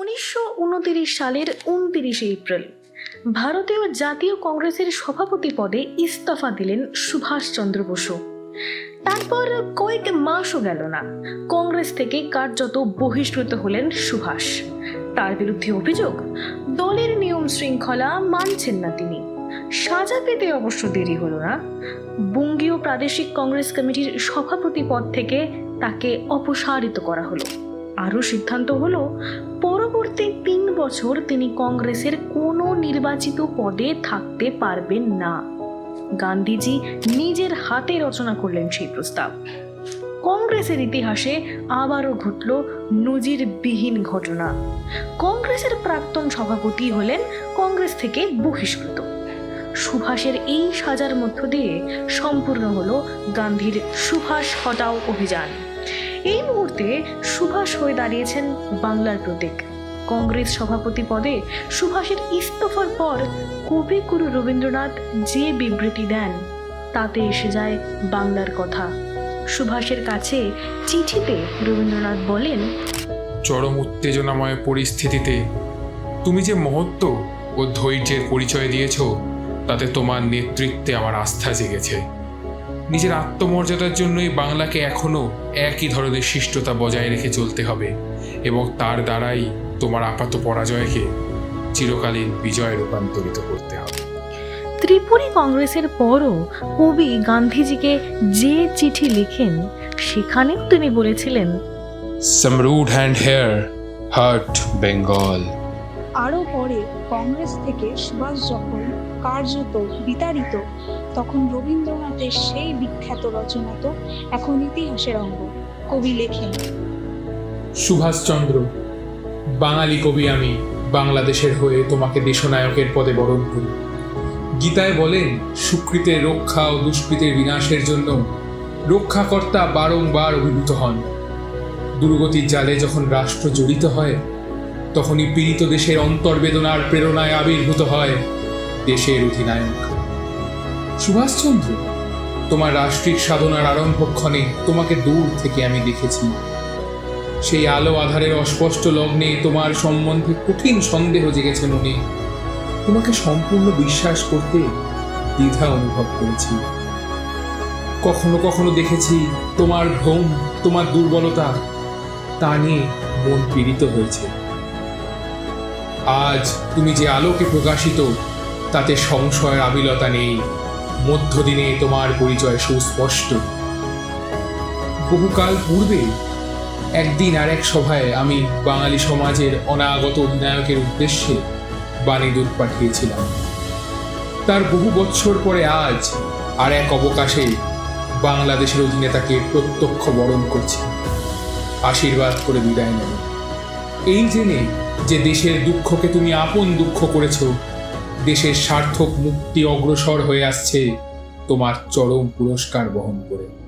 উনিশশো সালের উনতিরিশে এপ্রিল, ভারতীয় জাতীয় কংগ্রেসের সভাপতি পদে ইস্তফা দিলেন সুভাষচন্দ্র বসু। তারপর কয়েক মাসও গেল না, কংগ্রেস থেকে কার্যত বহিষ্কৃত হলেন সুভাষ। তার বিরুদ্ধে অভিযোগ, দলের নিয়ম শৃঙ্খলা মানছেন না তিনি। সাজা পেতে অবশ্য দেরি হলো না, বঙ্গীয় প্রাদেশিক কংগ্রেস কমিটির সভাপতি পদ থেকে তাকে অপসারিত করা হলো। আরও সিদ্ধান্ত হলো পরবর্তী তিন বছর তিনি কংগ্রেসের কোনো নির্বাচিত পদে থাকতে পারবেন না। গান্ধীজি নিজের হাতে রচনা করলেন সেই প্রস্তাব। কংগ্রেসের ইতিহাসে আবারও ঘটল নজিরবিহীন ঘটনা। কংগ্রেসের প্রাক্তন সভাপতি হলেন কংগ্রেস থেকে বহিষ্কৃত। সুভাষের এই সাজার মধ্য দিয়ে সম্পূর্ণ হলো গান্ধীর সুভাষ হটাও অভিযান। এই মুহূর্তে সুভাষ হয়ে দাঁড়িয়েছেন বাংলার প্রতীক। কংগ্রেস সভাপতি পদে সুভাষের ইস্তফার পর কবিগুরু রবীন্দ্রনাথ যে বিবৃতি দেন, তাতে এসে যায় বাংলার কথা। সুভাষের কাছে চিঠিতে রবীন্দ্রনাথ বলেন, চরম উত্তেজনাময় পরিস্থিতিতে তুমি যে মহত্ব ও ধৈর্যের পরিচয় দিয়েছ, তাতে তোমার নেতৃত্বে আমার আস্থা জেগেছে। নিজের আত্মমর্যাদার জন্যই বাংলাকে এখনও একই ধরনের শিষ্টতা বজায় রেখে চলতে হবে। এবং তার দ্বারাই তোমার আপাত পরাজয়কে চিরকালীন বিজয়ে রূপান্তরিত করতে হবে ত্রিপুরী কংগ্রেসের পরও কবি গান্ধীজিকে যে চিঠি লিখেন সেখানেও তিনি বলেছিলেন Some rude hand here hurt Bengal. আরও পরে কংগ্রেস থেকে সুভাষ যখন কার্যত বিতাড়িত তখন রবীন্দ্রনাথের সেই বিখ্যাত রচনা তো এখন ইতিহাসের অঙ্গ কবি লেখেন সুভাষচন্দ্র, বাঙালি কবি আমি, বাংলাদেশের হয়ে তোমাকে দেশনায়কের পদে বরণ করি। গীতায় বলেন সুকৃতের রক্ষা ও দুষ্কৃতের বিনাশের জন্য রক্ষাকর্তা বারংবার অভিভূত হন। দুর্গতির জালে যখন রাষ্ট্র জড়িত হয়, তখনই পীড়িত দেশের অন্তর্বেদনার প্রেরণায় আবির্ভূত হয় দেশের অধিনায়ক। সুভাষচন্দ্র, তোমার রাষ্ট্রিক সাধনার আরম্ভক্ষণে তোমাকে দূর থেকে আমি দেখেছি। সেই আলো আধারের অস্পষ্ট লগ্নে তোমার সম্বন্ধে কঠিন সন্দেহ জেগেছে মনে তোমাকে সম্পূর্ণ বিশ্বাস করতে দ্বিধা অনুভব করেছি। কখনো কখনো দেখেছি তোমার ভ্রম, তোমার দুর্বলতা, তা নিয়ে মন পীড়িত হয়েছে। আজ তুমি যে আলোকে প্রকাশিত, তাতে সংশয়ের আবিলতা নেই। মধ্যদিনে তোমার পরিচয় সুস্পষ্ট। বহুকাল পূর্বে একদিন আর এক সভায় আমি বাঙালি সমাজের অনাগত অধিনায়কের উদ্দেশ্যে বাণী বাণীদূত পাঠিয়েছিলাম। তার বহু বৎসর পরে আজ আর এক অবকাশে বাংলাদেশের অধিনেতাকে প্রত্যক্ষ বরণ করছি। আশীর্বাদ করে বিদায় নেব। এই জেনে যে দেশের দুঃখকে তুমি আপন দুঃখ করেছ, দেশের সার্থক মুক্তি অগ্রসর হয়ে আসছে তোমার চরম পুরস্কার বহন করে।